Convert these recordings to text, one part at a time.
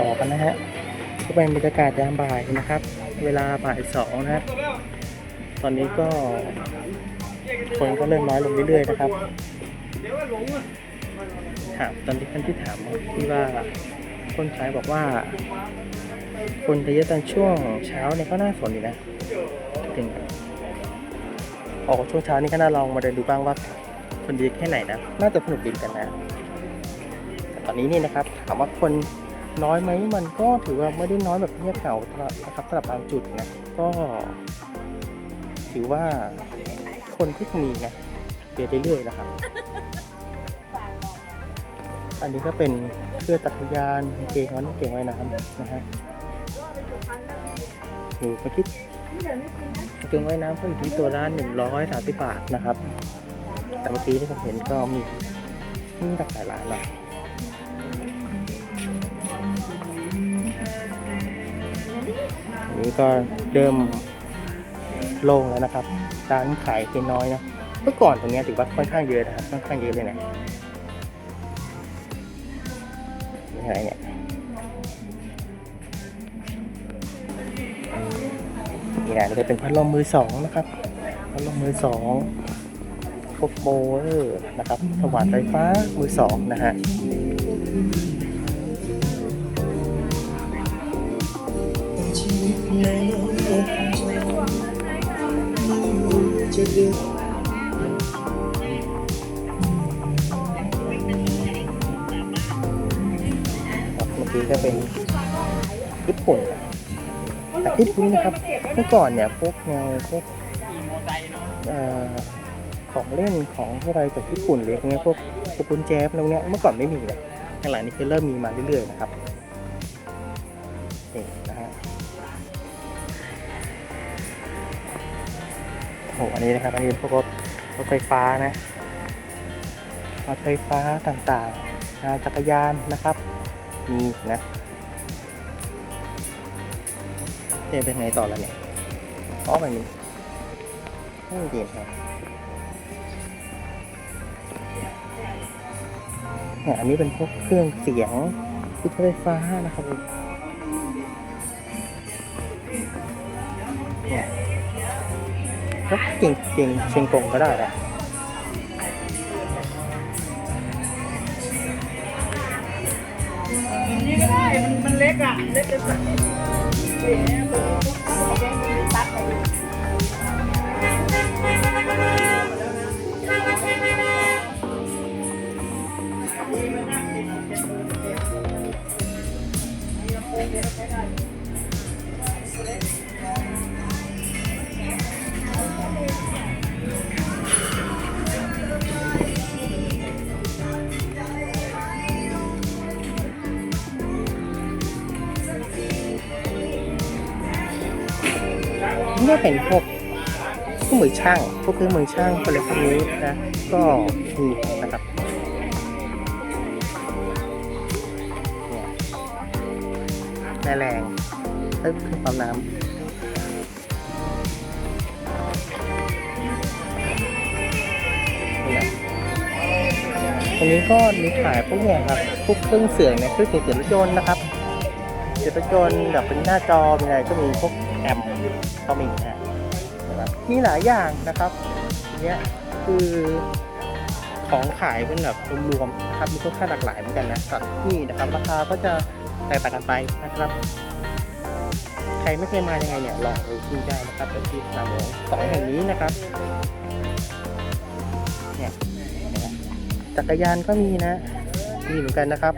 ต่อกันนะฮะก็เป็นบรรยากาศยามบ่ายนะครับ เวลาบ่ายสองนะฮะตอนนี้ก็คนก็เริ่มน้อยลงเรื่อยๆนะครับถามตอนที่ท่านที่ถามที่ว่าคนขายบอกว่า คนจะเยอะตอนช่วงเช้าเนี่ยก็น่าสนอยู่นะถึงออกช่วงเช้านี่ก็น่าลองมาเดินดูบ้างว่าคนดีแค่ไหนนะ น่าจะสนุกดีกันนะแต่ตอนนี้นี่นะครับ ถามว่าคน น้อยไหมมันก็ถือว่าไม่ได้น้อยแบบเงียบเหงานะครับสำหรับบางจุดนะก็ ถือว่าคนที่มีนะเปลี่ยนเรื่อยๆนะครับ อันนี้ก็เป็นเครื่องจักยานเก่งวันเก่งไว้นะครับนะฮะหนูเมื่อกี้เก่งไว้น้ำก็อยู่ที่ตัวละหนึ่งร้อยสามสิบบาทนะครับ แต่เมื่อกี้ที่ผมเห็นก็มีมีหลากหลายร้านเลย นี้ก็เริ่มโล่งแล้วนะครับ ร้านขายเป็นน้อยนะเมื่อก่อนตรงนี้ถือว่าค่อนข้างเยอะนะครับค่อนข้างเยอะเลยนะนี่อะไรเนี่ยนี่นะจะเป็นพัดลมมือสองนะครับพัดลมมือสองพวกโบเวอร์นะครับสว่านไฟฟ้ามือสองนะฮะ ครับเมื่อกี้ก็เป็นญี่ปุ่นแต่ที่คุ้นนะครับเมื่อก่อนเนี่ยพวกแนวพวกของเล่นของอะไรจากญี่ปุ่นหรือพวกเนี้ยพวกพวกกุญแจพวกเนี้ยเมื่อก่อนไม่มีเลยหลังๆนี้คือเริ่มมีมาเรื่อยๆนะครับนี่นะฮะ หอันนี้นะครับ อันนี้พวกรถรถไฟฟ้านะรถไฟฟ้าต่างๆนะจักรยานนะครับ มีนะเดินไปไหนต่อแล้วเนี่ยอ๋อมันมีไม่เดียครับเนี่ยอันนี้เป็นพวกเครื่องเสียงเครื่องไฟฟ้านะครับ ก็เก่งเก่งเชียงกงก็ได้แหละนี่ก็ได้มันมันเล็กอะ เล็กเป็นสัตว์ตัดไปนี่ก็เป็นพวกเครื่องมือช่าง พวกเครื่องมือช่างอะไรพวกนี้นะ ก็มีนะครับเนี่ยแม่แรงเอ้ยเครื่องปั๊มน้ำนี่นะตรงนี้ก็มีขายพวกเนี่ยครับ พวกเครื่องเสียงเนี่ยเครื่องเสียงเสียงรถยนต์นะครับเสียงรถยนต์แบบเป็นหน้าจอมีอะไรก็มีพวกแอม ก็มีนะครับมีหลายอย่างนะครับเนี้ยคือของขายเป็นแบบรวมๆนะครับมีค่อนข้างหลากหลายเหมือนกันนะสัดที่นะครับ ราคาก็จะแตกต่างกันไปนะครับ ใครไม่เคยมายังไงเนี่ยลองดูที่ได้นะครับเป็นที่สนามหลวงสองแห่งนี้นะครับเนี่ยจักรยานก็มีนะมีเหมือนกันนะครับ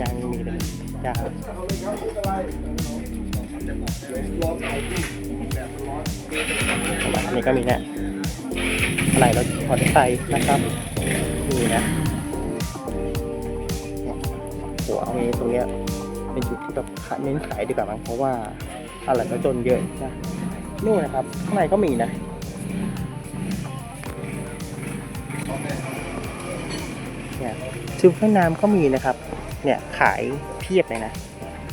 ยางมีเลยยางอั นนี้ก็มีนะอะไรรถมอเตอร์ไซค์นะครับนี่นะเนี่ยหัวมีตรงเนี้ยเป็นจุดที่แบบเน้นขายดีกว่ามั้งเพราะว่าอะไรก็จนเยอะนะนู่นนะครับข้างในก็มีนะเนี่ยชุดว่ายน้ำก็มีนะครับ เนี่ยขายเพียบเลยนะ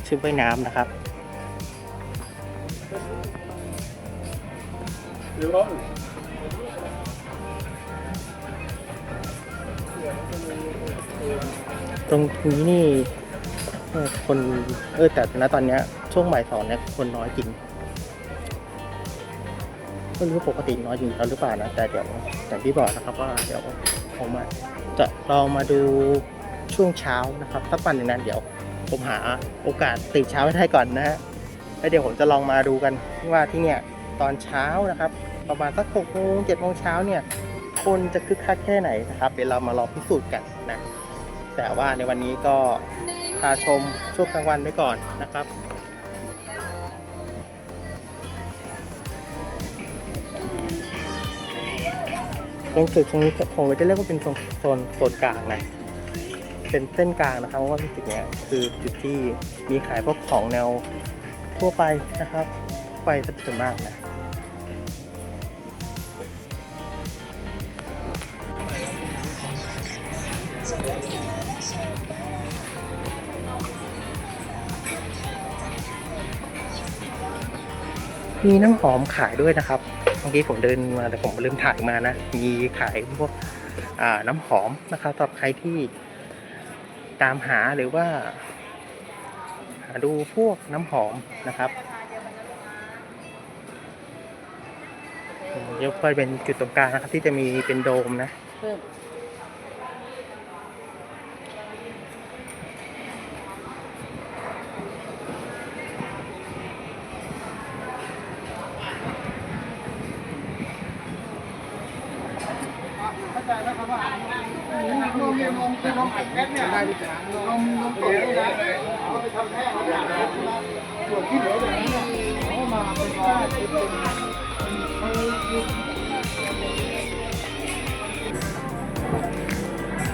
ชุดว่ายน้ำนะครับ รือว่าตรงนี้นี่คนเออแต่ณตอนเนี้ยช่วงบ่ายสองเนี่ยคนน้อยจริงไม่รู้ปกติน้อยจริงแล้วหรือเปล่านะแต่เดี๋ยวอย่างที่บอกนะครับว่าเดี๋ยวผมจะลองมาดูช่วงเช้านะครับสักวันหนึ่งนั้นเดี๋ยวผมหาโอกาสตื่นเช้าให้ได้ก่อนนะฮะแล้วเดี๋ยวผมจะลองมาดูกันว่าที่เนี่ยตอนเช้านะครับ ประมาณสักหกโมงเจ็ดโมงเช้าเนี่ย คนจะคึกคักแค่ไหนนะครับเดี๋ยวเรามาลองพิสูจน์กันนะ แต่ว่าในวันนี้ก็พาชมช่วงกลางวันไปก่อนนะครับตรงจุดตรงนี้ผมจะเรียกว่าเป็นโซนโซนโซนกลางนะ เป็นเส้นกลางนะครับเพราะว่าจุดเนี้ยคือจุดที่มีขายพวกของแนวทั่วไปนะครับ ไปสัดส่วนมากนะ มีน้ำหอมขายด้วยนะครับ เมื่อกี้ผมเดินมาแต่ผมลืมถ่ายมานะ มีขายพวกน้ำหอมนะครับสำหรับใครที่ตามหาหรือว่า หาดูพวกน้ำหอมนะครับยวก็เป็นจุดตรงกลางนะครับที่จะมีเป็นโดมนะ เพิ่ยนม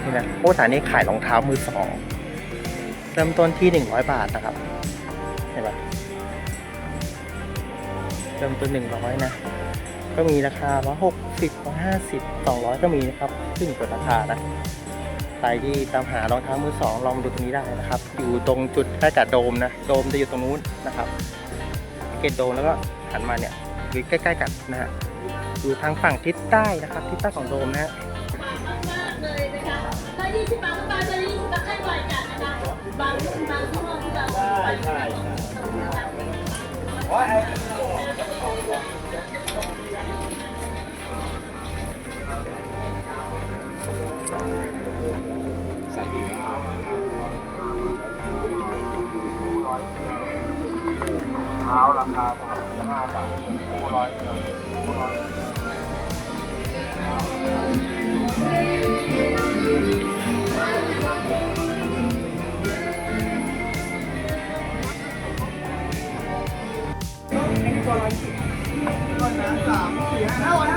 นี่นะโอ้สถานนี้ขายรองเท้ามือสอง เริ่มต้นที่หนึ่งร้อยบาทนะครับเห็นปะเริ่มต้นหนึ่งร้อยนะ ก็มีราคาร้อยหกสิบร้อยห้าสิบสองร้อยก็มีนะครับ ขึ้นกับราคานะ รที่ตามหารองเท้ามือสองลองดูตรงนี้ได้นะครับ อยู่ตรงจุดใกล้กับโดมนะ โดมจะอยู่ตรงนู้นนะครับเกตโดมแล้วก็หันมาเนี่ยอยู่ใกล้ๆกันนะฮะอยู่ทางฝั่งทิศใต้นะครับ ทิศใต้ของโดมนะฮะเลยนะคะถ้า20บาทก็จะ20บาทให้ไวกันนะคะบางบางช่วงที่เราไป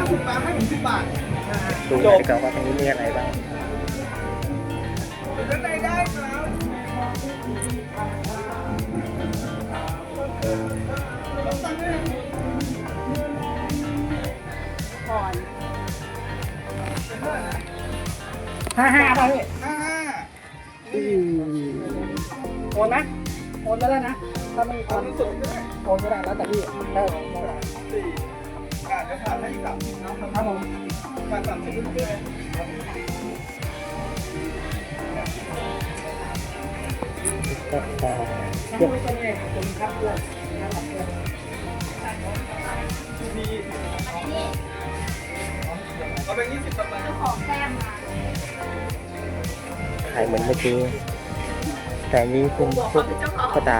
ดูหน่อยดีกว่าว่าตรงนี้มีอะไรบ้างห้าห้าป่ะพี่ห้าห้าโอนนะโอนก็ได้นะ ถ้าไม่โอนสุดโอนก็ได้แล้วแต่พี่ อาจจะขาดให้สามครับผมขาดสามสิบเรื่อยก็พอๆยังไม่เป็นไงขอบคุณครับเพื่อนนะครับเพื่อนเอาไปยี่สิบประมาณขายเหมือนเมื่อกี้แต่อันนี้เป็นพวกกระดา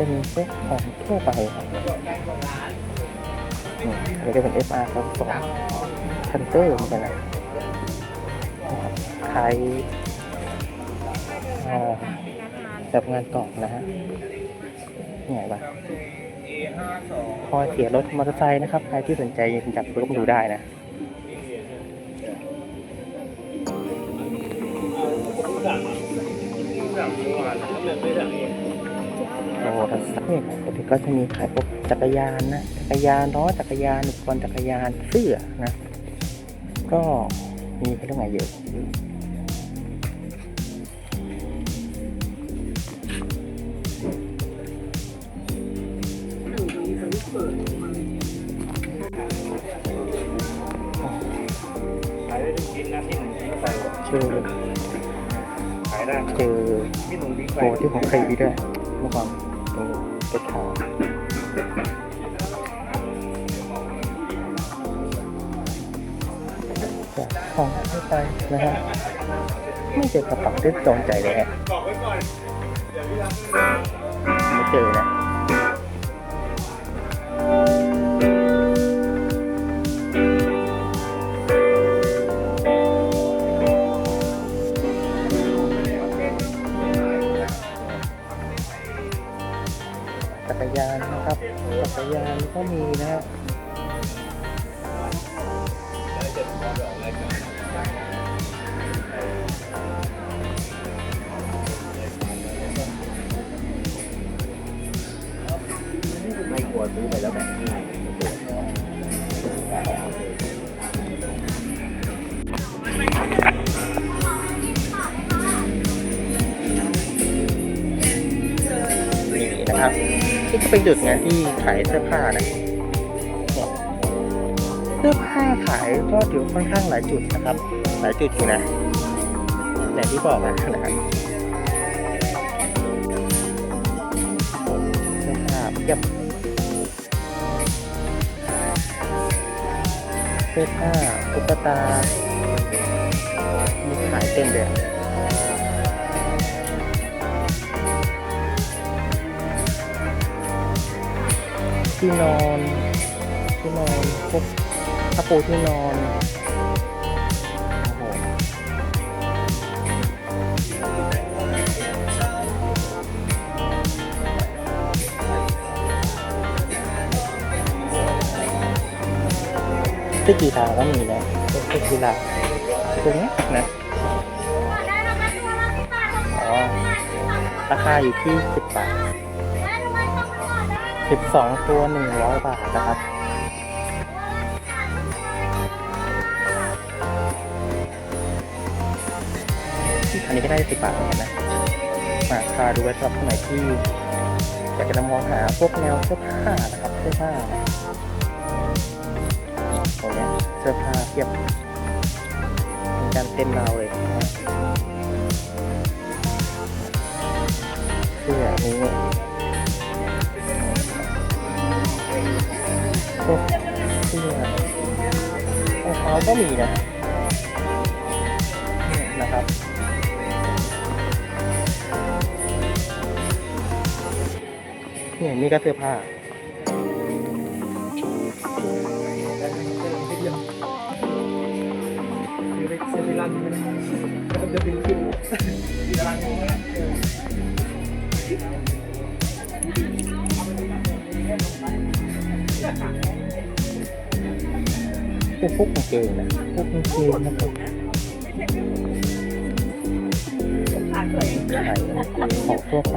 เป็นเซ็ตของทั่วไปครับอันนี้ก็เป็น FR สองสองคันเตอร์เหมือนกันนะคล้ายแบบงานกล่องนะฮะใหญ่ปะพอเสียรถมอเตอร์ไซค์นะครับ ใครที่สนใจยังจับร่วมดูได้นะจับมือวานเดินไม่ได้ เองโอ้ทัศน์เนี่ยปกติก็จะมีขายพวกจักรยานนะจักรยานล้อจักรยานอุปกรณ์จักรยานเสื้อนะ ก็มีเขาเรื่องไงเยอะขายได้ทุกชิ้นนะที่หนึ่งทิ้งไปเจอขายได้นะเจอที่หนึ่งทิ้งไปโปรที่ผมเคยมีด้วยเมื่อก่อนตรง กระถางของไม่ไปนะฮะ ไม่เจอกระเป๋าที่ตรงใจเลยฮะไม่เจอนะ ก็มีนะฮะ ก็เป็นจุดไงที่ขายเสื้อผ้านะเสื้อผ้าขายก็ถือว่ค่อนข้างหลายจุดนะครับ หลายจุดอยู่นะอย่งที่บอกนะนะครับเสื้อผ้าเพียบเสื้อผ้าตุ๊กตามีขายเต็มเลย ที่นอนที่นอนพวกผ้าปูที่นอนโอ้โหเสื้อกีฬาก็มีนะเสื้อกีฬาตรงนี้นะอ๋อราคาอยู่ที่สิบบาท สิบสองตัวหนึ่งร้อยบาทนะครับ อันนี้ก็ได้สิบบาทเหมือนกันนะ มาคาดูไว้สำหรับคนไหนที่อยากจะมองหาพวกแนวเสื้อผ้านะครับเสื้อผ้าตรงนี้เสื้อผ้าเทียบการเต็มราวเลยเสื้อนี้ พวกเสื้อรองเท้าก็มีนะนี่นะครับเนี่ยนี่ก็เสื้อผ้าซื้อไปซื้อไปร้านนี้ไม่ได้แล้วจะบินขึ้น พวกพวกกางเกงนะพวกกางเกงนะครับไข่ของทั่วไป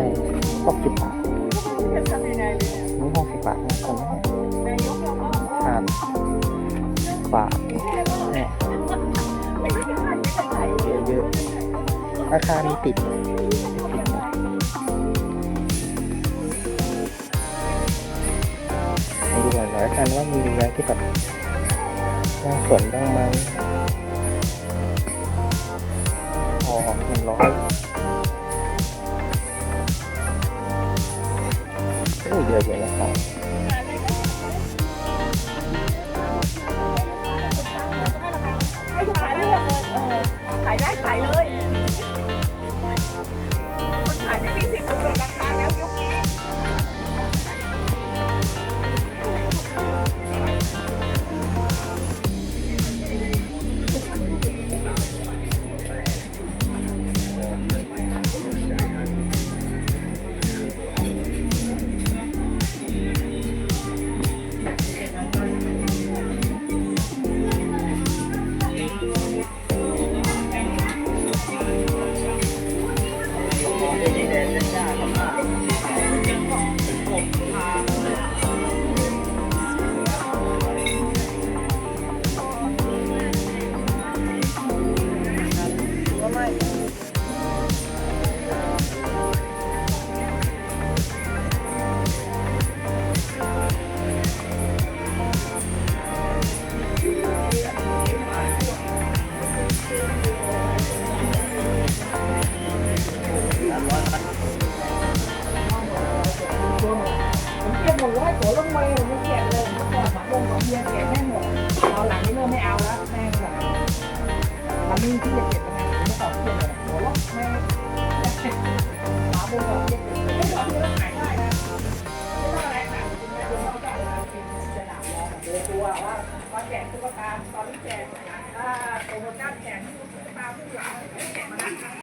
ก็สิบบาทนี่ห้องสิบบาทนะคนนี้ทานบาทเนี่ยเยอะๆราคามีติดติดดูหน่อยแล้วกันว่ามีอะไรที่แบบ น่าสวนบ้างไหมพอหนึ่งร้อยโอ้ยเยอะอยู่นะครับขายได้เลยขายได้ขายเลย